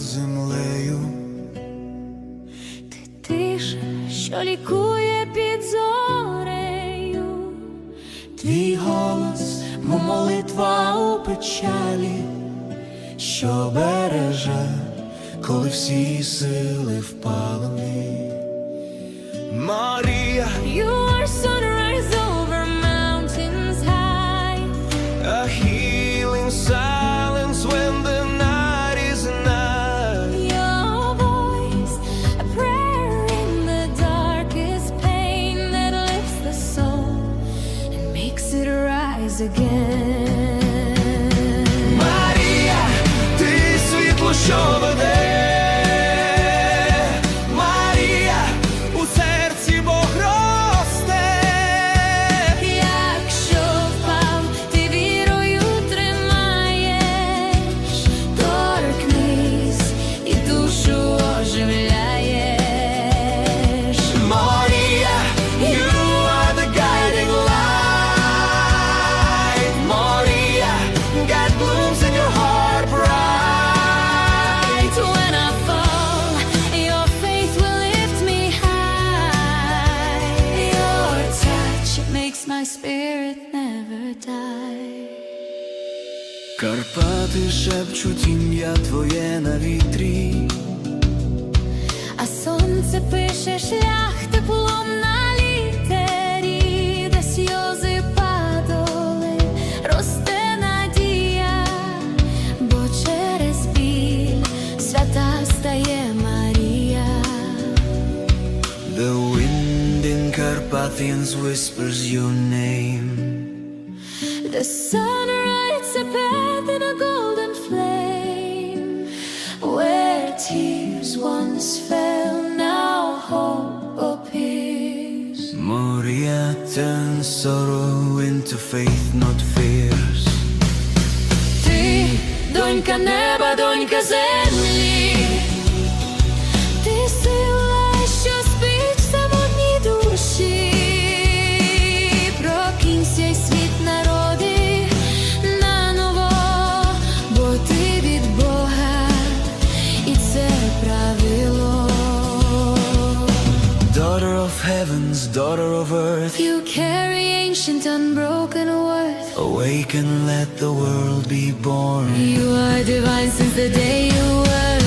землею. Ти тиша, що лікує під зорею. Твій голос, мов молитва у печалі, що береже, коли всі сили впалені. Марія, You are sunrise again. Spirit never die. Карпати шепчуть ім'я твоє на вітрі. А сонце пише шлях теплом на літері, де сльози падали, росте надія, бо через біль свята стає Марія. The wind in Carpathians whispers your name. The sun writes a path in a golden flame, where tears once fell, now hope appears. Maria turns sorrow into faith, not fears. Ти, донька неба, донька землі, Daughter of heavens, daughter of earth, You carry ancient unbroken worth. awaken, let the world be born. You are divine since the day you were